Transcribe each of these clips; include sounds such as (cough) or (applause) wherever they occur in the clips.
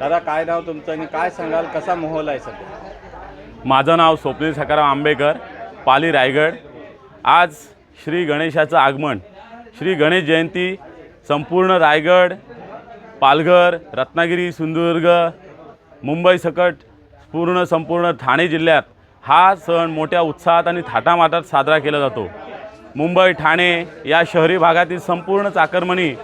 दादा काय नाव तुमचं आणि काय सांगाल? कसा माहोल आहे सध्या? माझं नाव स्वप्नील सकाराम आंबेकर पाली रायगड. आज श्री गणेशाचं आगमन. श्री गणेश जयंती संपूर्ण रायगड पालघर रत्नागिरी सिंधुदुर्ग मुंबई सकट पूर्ण संपूर्ण ठाणे जिल्ह्यात हा सण मोठ्या उत्साहात आणि थाटामाटात साजरा केला जातो. मुंबई ठाणे या शहरी भागातील संपूर्ण चाकरमणी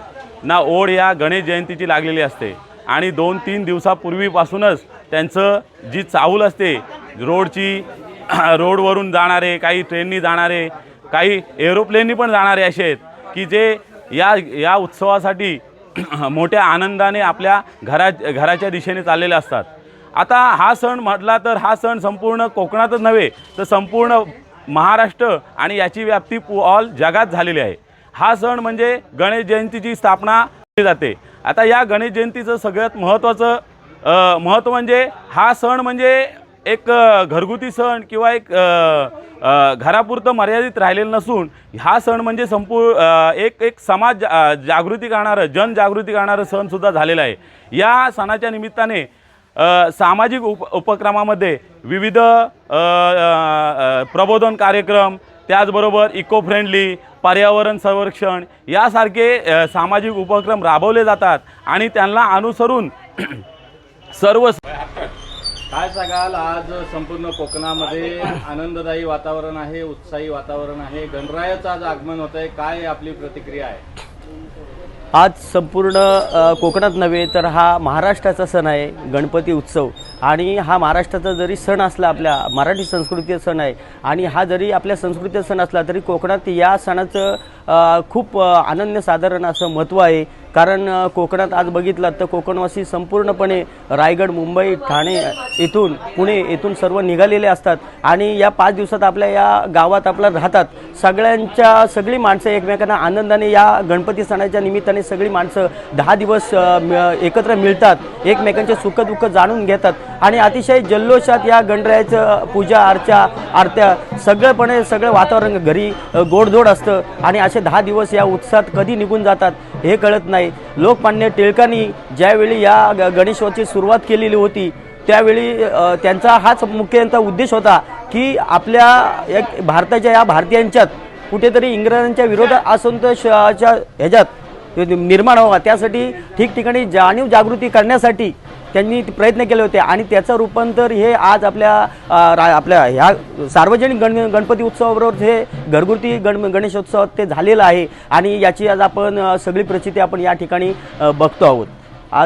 ना ओढ या गणेश जयंतीची लागलेली असते. आणि दोन तीन दिवसापूर्वीपासूनच त्यांचं जी चाहूल असते रोडची (clears throat) रोडवरून जाणारे काही ट्रेननी जाणारे काही एरोप्लेननी पण जाणारे असे आहेत की जे या या उत्सवासाठी (clears throat) मोठ्या आनंदाने आपल्या घरा घराच्या दिशेने चाललेले असतात. आता हा सण म्हटला तर हा सण संपूर्ण कोकणातच नव्हे तर संपूर्ण महाराष्ट्र आणि याची व्याप्ती ऑल जगात झालेली आहे. हा सण म्हणजे गणेश जयंतीची स्थापना केली जाते. आता या गणेश जयंतीचं सगळ्यात महत्त्वाचं महत्त्व म्हणजे हा सण म्हणजे एक घरगुती सण किंवा एक घरापुरतं मर्यादित राहिलेलं नसून हा सण म्हणजे संपूर्ण एक एक समाज जा- जागृती करणारं जनजागृती करणारं सणसुद्धा झालेला आहे. या सणाच्या निमित्ताने सामाजिक उप उपक्रमामध्ये विविध प्रबोधन कार्यक्रम त्याचबरोबर इको फ्रेंडली पर्यावरण संरक्षण यासारखे सामाजिक उपक्रम राबवले जातात आणि त्यांना अनुसरून (clears throat) सर्व काय सांगाल? आज संपूर्ण कोकणामध्ये आनंददायी वातावरण आहे उत्साही वातावरण आहे. गणरायाचं आज आगमन होत आहे काय आपली प्रतिक्रिया आहे? आज संपूर्ण कोकणात नव्हे तर हा महाराष्ट्राचा सण आहे गणपती उत्सव. आणि हा महाराष्ट्राचा जरी सण असला आपल्या मराठी संस्कृतीचा सण आहे आणि हा जरी आपल्या संस्कृतीचा सण असला तरी कोकणात या सणाचं खूप अनन्यसाधारण असं महत्त्व आहे. कारण कोकणात आज बघितलं तर कोकणवासी संपूर्णपणे रायगड मुंबई ठाणे इथून पुणे येथून सर्व निघालेले असतात. आणि या पाच दिवसात आपल्या या गावात आपल्या राहतात. सगळ्यांच्या सगळी माणसं एकमेकांना आनंदाने या गणपती सणाच्या निमित्ताने सगळी माणसं दहा दिवस एकत्र मिळतात. एकमेकांचे सुखदुःख जाणून घेतात. आणि अतिशय जल्लोषात या गणरायाचं पूजा अर्चा आरत्या सगळंपणे सगळं वातावरण घरी गोडधोड असतं. आणि असे दहा दिवस या उत्साहात कधी निघून जातात हे कळत नाही. लोकमान्य टिळकांनी ज्यावेळी या ग- गणेशोत्सवाची सुरुवात केलेली होती त्यावेळी त्यांचा हाच मुख्य उद्देश होता की आपल्या एक भारताच्या या भारतीयांच्यात कुठेतरी इंग्रजांच्या विरोधात असंतोषाच्या ह्याच्यात निर्माण व्हावा. त्यासाठी ठिकठिकाणी जाणीव जागृती करण्यासाठी त्यांनी प्रयत्न केले होते. आणि त्याचं रूपांतर हे आज आपल्या रा आपल्या ह्या सार्वजनिक गण गणपती उत्सवाबरोबर हे घरगुती गण गणेशोत्सवात ते झालेलं आहे. आणि याची आज आपण सगळी प्रचिती आपण या ठिकाणी बघतो आहोत.